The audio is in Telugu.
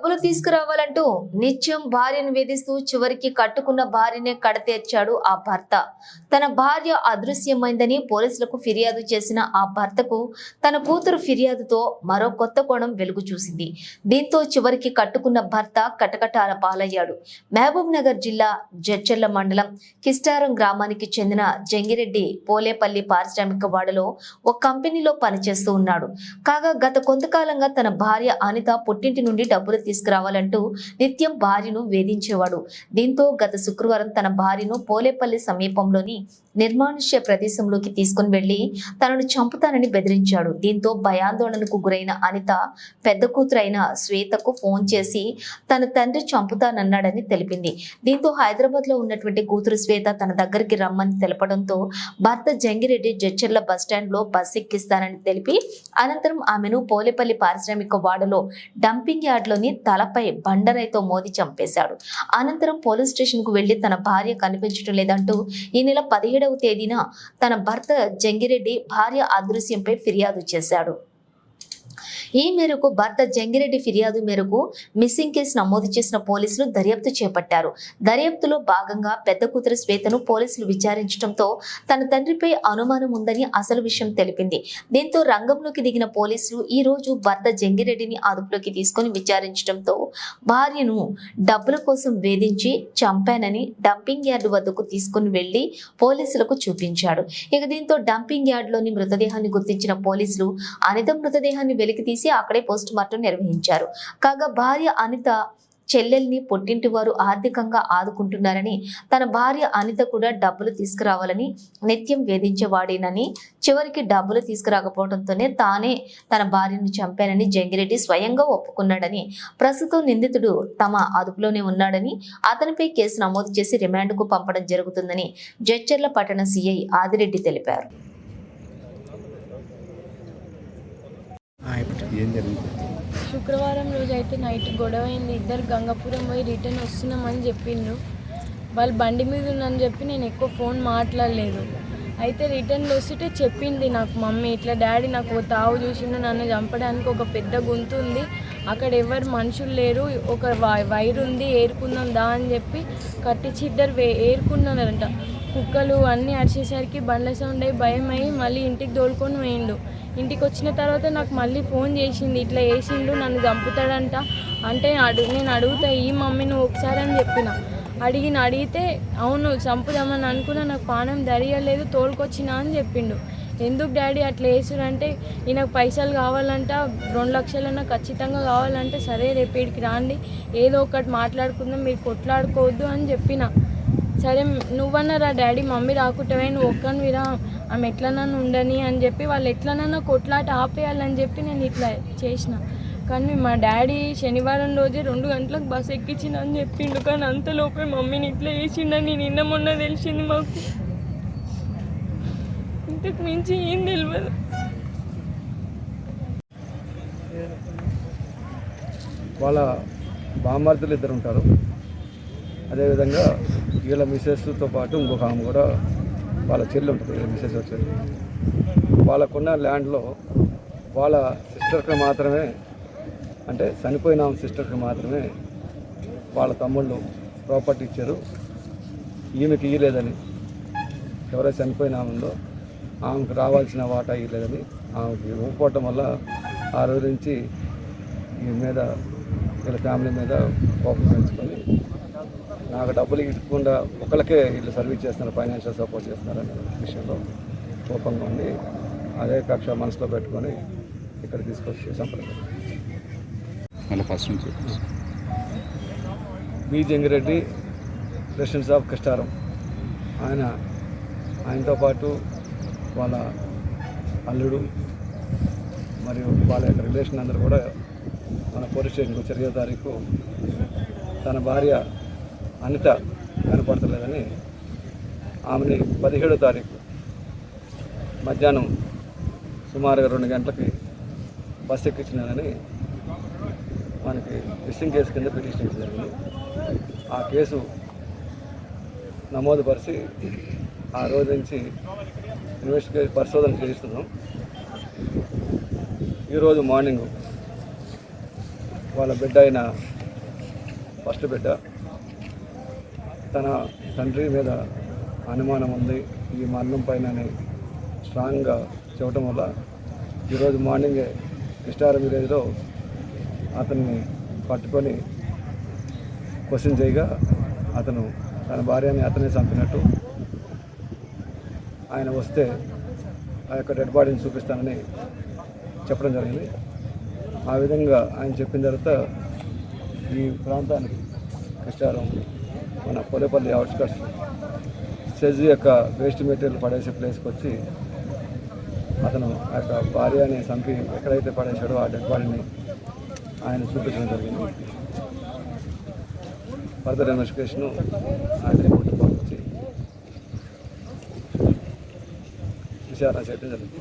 డబ్బులు తీసుకురావాలంటూ నిత్యం భార్యను వేధిస్తూ చివరికి కట్టుకున్న భార్యనే కడతేర్చాడు ఆ భర్త. తన భార్య అదృశ్యమైందని పోలీసులకు ఫిర్యాదు చేసిన ఆ భర్తకు తన కూతురు ఫిర్యాదుతో మరో కొత్త కోణం వెలుగు చూసింది. దీంతో చివరికి కట్టుకున్న భర్త కటకటాల పాలయ్యాడు. మహబూబ్ నగర్ జిల్లా జడ్చెర్ల మండలం కిస్టారం గ్రామానికి చెందిన జంగిరెడ్డి పోలేపల్లి పారిశ్రామిక వాడలో ఒక కంపెనీలో పనిచేస్తూ ఉన్నాడు. కాగా గత కొంతకాలంగా తన భార్య అనిత పుట్టింటి నుండి డబ్బులు తీసుకురావాలంటూ నిత్యం భార్యను వేధించేవాడు. దీంతో గత శుక్రవారం తన భార్యను పోలేపల్లి సమీపంలోని నిర్మానుష్య ప్రదేశంలోకి తీసుకుని వెళ్ళి తనను చంపుతానని బెదిరించాడు. దీంతో భయాందోళనకు గురైన అనిత పెద్ద కూతురైన శ్వేతకు ఫోన్ చేసి తన తండ్రి చంపుతానన్నాడని తెలిపింది. దీంతో హైదరాబాద్లో ఉన్నటువంటి కూతురు శ్వేత తన దగ్గరికి రమ్మని తెలపడంతో భర్త జంగిరెడ్డి జడ్చర్ల బస్టాండ్లో బస్ ఎక్కిస్తానని తెలిపి అనంతరం ఆమెను పోలేపల్లి పారిశ్రామిక వాడలో డంపింగ్ యార్డ్లోని తలపై బండరైతో మోది చంపేశాడు. అనంతరం పోలీస్ స్టేషన్కు వెళ్ళి తన భార్య కనిపించడం లేదంటూ ఈ నెల పదిహేడవ తేదీన తన భర్త జంగిరెడ్డి భార్య అదృశ్యంపై ఫిర్యాదు చేశాడు. ఈ మేరకు భర్త జంగిరెడ్డి ఫిర్యాదు మేరకు మిస్సింగ్ కేసు నమోదు చేసిన పోలీసులు దర్యాప్తు చేపట్టారు. దర్యాప్తులో భాగంగా పెద్ద కూతురు శ్వేతను పోలీసులు విచారించడంతో తన తండ్రిపై అనుమానం ఉందని అసలు విషయం తెలిపింది. దీంతో రంగంలోకి దిగిన పోలీసులు ఈ రోజు భర్త జంగిరెడ్డిని అదుపులోకి తీసుకొని విచారించడంతో భార్యను డబ్బుల కోసం వేధించి చంపానని డంపింగ్ యార్డు వద్దకు తీసుకుని వెళ్ళి పోలీసులకు చూపించాడు. ఇక దీంతో డంపింగ్ యార్డులోని మృతదేహాన్ని గుర్తించిన పోలీసులు అనిత మృతదేహాన్ని వెలికి తీసి అక్కడే పోస్ట్ మార్టం నిర్వహించారు. కాగా భార్య అనిత చెల్లెల్ని పుట్టింటి వారు ఆర్థికంగా ఆదుకుంటున్నారని తన భార్య అనిత కూడా డబ్బులు తీసుకురావాలని నిత్యం వేధించేవాడేనని చివరికి డబ్బులు తీసుకురాకపోవడంతోనే తానే తన భార్యను చంపానని జంగిరెడ్డి స్వయంగా ఒప్పుకున్నాడని ప్రస్తుతం నిందితుడు తమ అదుపులోనే ఉన్నాడని అతనిపై కేసు నమోదు చేసి రిమాండ్కు పంపడం జరుగుతుందని జడ్చర్ల పట్టణ సీఐ ఆదిరెడ్డి తెలిపారు. ఏం జరిగింది శుక్రవారం రోజు అయితే నైట్ గొడవ అయింది ఇద్దరు గంగాపురం పోయి రిటర్న్ వస్తున్నామని చెప్పిండ్రు. వాళ్ళు బండి మీద ఉందని చెప్పి నేను ఎక్కువ ఫోన్ మాట్లాడలేదు. అయితే రిటర్న్లో వస్తుంటే చెప్పింది నాకు మమ్మీ ఇట్లా డాడీ నాకు ఒక తావు చూసిండు నన్ను చంపడానికి ఒక పెద్ద గొంతు ఉంది. అక్కడ ఎవరు మనుషులు లేరు ఒక వై- వైర్ ఉంది ఏరుకుందాం దా అని చెప్పి కట్టించి ఇద్దరు వే ఏరుకున్నారంట. కుక్కలు అన్నీ అరిచేసరికి బండ్ల సౌండ్ అయ్యి భయం అయ్యి మళ్ళీ ఇంటికి తోలుకొని పోయిండు. ఇంటికి వచ్చిన తర్వాత నాకు మళ్ళీ ఫోన్ చేసింది. ఇట్లా వేసిండు నన్ను చంపుతాడంట. అంటే అడు నేను అడుగుతా ఈ మమ్మీ నువ్వు ఒకసారి అని చెప్పిన. అడిగిన అడిగితే అవును చంపుదామని అనుకున్నా నాకు పానం ధరియలేదు తోలుకొచ్చినా అని చెప్పిండు. ఎందుకు డాడీ అట్లా వేసురంటే ఈయనకు పైసలు కావాలంట రెండు లక్షలన్నా ఖచ్చితంగా కావాలంటే సరే రేపేడికి రాండి ఏదో ఒకటి మాట్లాడుకుందాం మీరు కొట్లాడుకోవద్దు అని చెప్పిన. సరే నువ్వన్నారా డాడీ మమ్మీ రాకుంటవే నువ్వు ఒక్కనివిరా ఆమె ఎట్లనన్నా ఉండని అని చెప్పి వాళ్ళు ఎట్లనన్నా కొట్లాట ఆపేయాలని చెప్పి నేను ఇట్లా చేసిన. కానీ మా డాడీ శనివారం రోజే రెండు గంటలకు బస్ ఎక్కించినని చెప్పిండు. కానీ అంతలోపే మమ్మీని ఇట్లా వేసిండని నిన్న మొన్న తెలిసింది మాకు. ఇంతకు మించి ఏం తెలియదు వాళ్ళ బామ్మర్దులు ఇద్దరు ఉంటారు. అదేవిధంగా వీళ్ళ మిసెస్తో పాటు ఇంకొక ఆమె కూడా వాళ్ళ చెల్లి ఉంటుంది వీళ్ళ మిసెస్ వచ్చేది. వాళ్ళకున్న ల్యాండ్లో వాళ్ళ సిస్టర్కి మాత్రమే అంటే చనిపోయిన ఆమె సిస్టర్కి మాత్రమే వాళ్ళ తమ్ముళ్ళు ప్రాపర్టీ ఇచ్చారు. ఈమెకి ఇయ్యలేదని ఎవరైతే చనిపోయిన ఆమె ఉందో ఆమెకు రావాల్సిన వాటా ఇవ్వలేదని ఆమెకి ఇవ్వకపోవటం వల్ల ఆ రోజు నుంచి ఈ మీద వీళ్ళ ఫ్యామిలీ మీద కోపం పెంచుకొని నాకు డబ్బులు ఇవ్వకుండా ఒకళ్ళకే వీళ్ళు సర్వీస్ చేస్తున్నారు ఫైనాన్షియల్ సపోర్ట్ చేస్తున్నారనే విషయంలో కోపంగా ఉండి అదే కక్ష మనసులో పెట్టుకొని ఇక్కడ తీసుకొచ్చి సంప్రదాయం మళ్ళీ ఫస్ట్ నుంచి B Jangireddy presidents of Kashtaram ఆయన ఆయనతో పాటు వాళ్ళ అల్లుడు మరియు వాళ్ళ యొక్క రిలేషన్ అందరూ కూడా మన పోలీస్ స్టేషన్కి ఇరవై తారీఖు తన భార్య అనిత కనపడతలేదని ఆమెని పదిహేడో తారీఖు మధ్యాహ్నం సుమారుగా రెండు గంటలకి బస్ ఎక్కించినానని మనకి మిస్సింగ్ కేసు కింద పిటిషన్ జరిగింది ఆ కేసు నమోదు పరిచి ఆ రోజు నుంచి ఇన్వెస్టిగేషన్ పరిశోధన చేయిస్తున్నాం. ఈరోజు మార్నింగ్ వాళ్ళ బిడ్డ అయిన ఫస్ట్ బిడ్డ తన తండ్రి మీద అనుమానం ఉంది. ఈ మరణం పైన స్ట్రాంగ్గా చెప్పడం వల్ల ఈరోజు మార్నింగే కృష్ణారం విలేజ్లో అతన్ని పట్టుకొని క్వశ్చన్ చేయగా అతను తన భార్యని అతనే చంపినట్టు ఆయన వస్తే ఆ యొక్క డెడ్ బాడీని చూపిస్తానని చెప్పడం జరిగింది. ఆ విధంగా ఆయన చెప్పిన తర్వాత ఈ ప్రాంతానికి కృష్ణారం మన పొలేపల్లి అవుట్స్కట్స్ సెజ్ యొక్క వేస్ట్ మెటీరియల్ పడేసే ప్లేస్కి వచ్చి అతను ఆ యొక్క భార్యని చంపి ఎక్కడైతే పడేశాడో ఆ డెడ్ బాడీని ఆయన చూపించడం జరిగింది. ఫర్దర్ ఇన్వెస్టిగేషను ఆయన రిపోర్ట్ పంపించి విచారణ చేయడం జరిగింది.